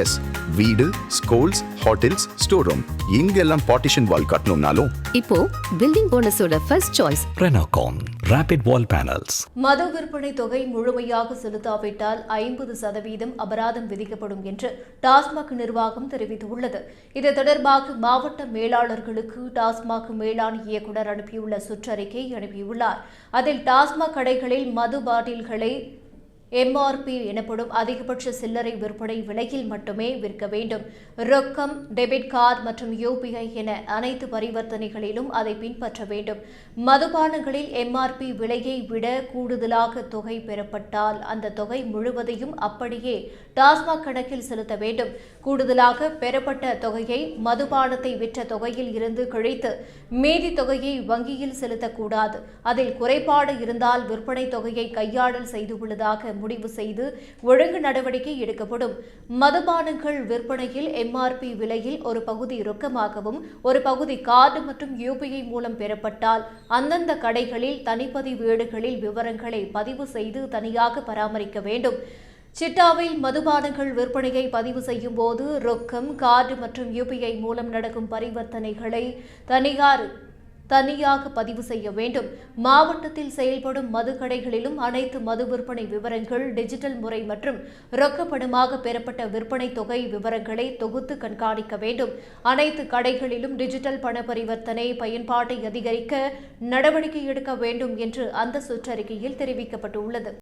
S வீடு schools hotels store room இங்கெல்லாம் partition wall கட்டணும்னாலும். இப்போ building போனஸோட first choice Renocon Rapid Wall Panels. மது விற்பனை தொகை முழுமையாக செலுத்தாவிட்டால் ஐம்பது சதவீதம் அபராதம் விதிக்கப்படும் என்று டாஸ்மாக் நிர்வாகம் தெரிவித்துள்ளது. இது தொடர்பாக மாவட்ட மேலாளர்களுக்கு டாஸ்மாக் மேலாண் இயக்குநர் அனுப்பியுள்ள சுற்றறிக்கை அனுப்பியுள்ளார். அதில் டாஸ்மாக் கடைகளில் மது பாட்டில்களை எம்ஆர்பி எனப்படும் அதிகபட்ச சில்லறை விற்பனை விலையில் மட்டுமே விற்க வேண்டும். ரொக்கம் டெபிட் கார்டு மற்றும் யூபிஐ என அனைத்து பரிவர்த்தனைகளிலும் அதை பின்பற்ற வேண்டும். மதுபானங்களில் எம்ஆர்பி விலையை விட கூடுதலாக தொகை பெறப்பட்டால் அந்த தொகை முழுவதையும் அப்படியே டாஸ்மாக் கணக்கில் செலுத்த வேண்டும். கூடுதலாக பெறப்பட்ட தொகையை மதுபானத்தை விற்ற தொகையில் இருந்து கழித்து மீதி தொகையை வங்கியில் செலுத்தக்கூடாது. அதில் குறைபாடு இருந்தால் விற்பனை தொகையை கையாடல் செய்துள்ளதாக முடிவு செய்து ஒழுங்கு நடவடிக்கை எடுக்கப்படும். மதுபானங்கள் விற்பனையில் எம்ஆர்பி விலையில் ஒரு பகுதி ரொக்கமாகவும் ஒரு பகுதி கார்டு மற்றும் யூபிஐ மூலம் பெறப்பட்டால் அந்தந்த கடைகளில் தனிப்பதிவேடுகளில் விவரங்களை பதிவு செய்து தனியாக பராமரிக்க வேண்டும். சிட்டாவில் மதுபானங்கள் விற்பனையை பதிவு செய்யும் போது ரொக்கம் கார்டு மற்றும் யூபிஐ மூலம் நடக்கும் பரிவர்த்தனைகளை தனியார் தனியாக பதிவு செய்ய வேண்டும். மாவட்டத்தில் செயல்படும் மதுக்கடைகளிலும் அனைத்து மது விற்பனை விவரங்கள் டிஜிட்டல் முறை மற்றும் ரொக்கப்படமாக பெறப்பட்ட விற்பனை தொகை விவரங்களை தொகுத்து கண்காணிக்க வேண்டும். அனைத்து கடைகளிலும் டிஜிட்டல் பண பரிவர்த்தனை பயன்பாட்டை அதிகரிக்க நடவடிக்கை எடுக்க வேண்டும் என்று அந்த சுற்றறிக்கையில் தெரிவிக்கப்பட்டுள்ளது.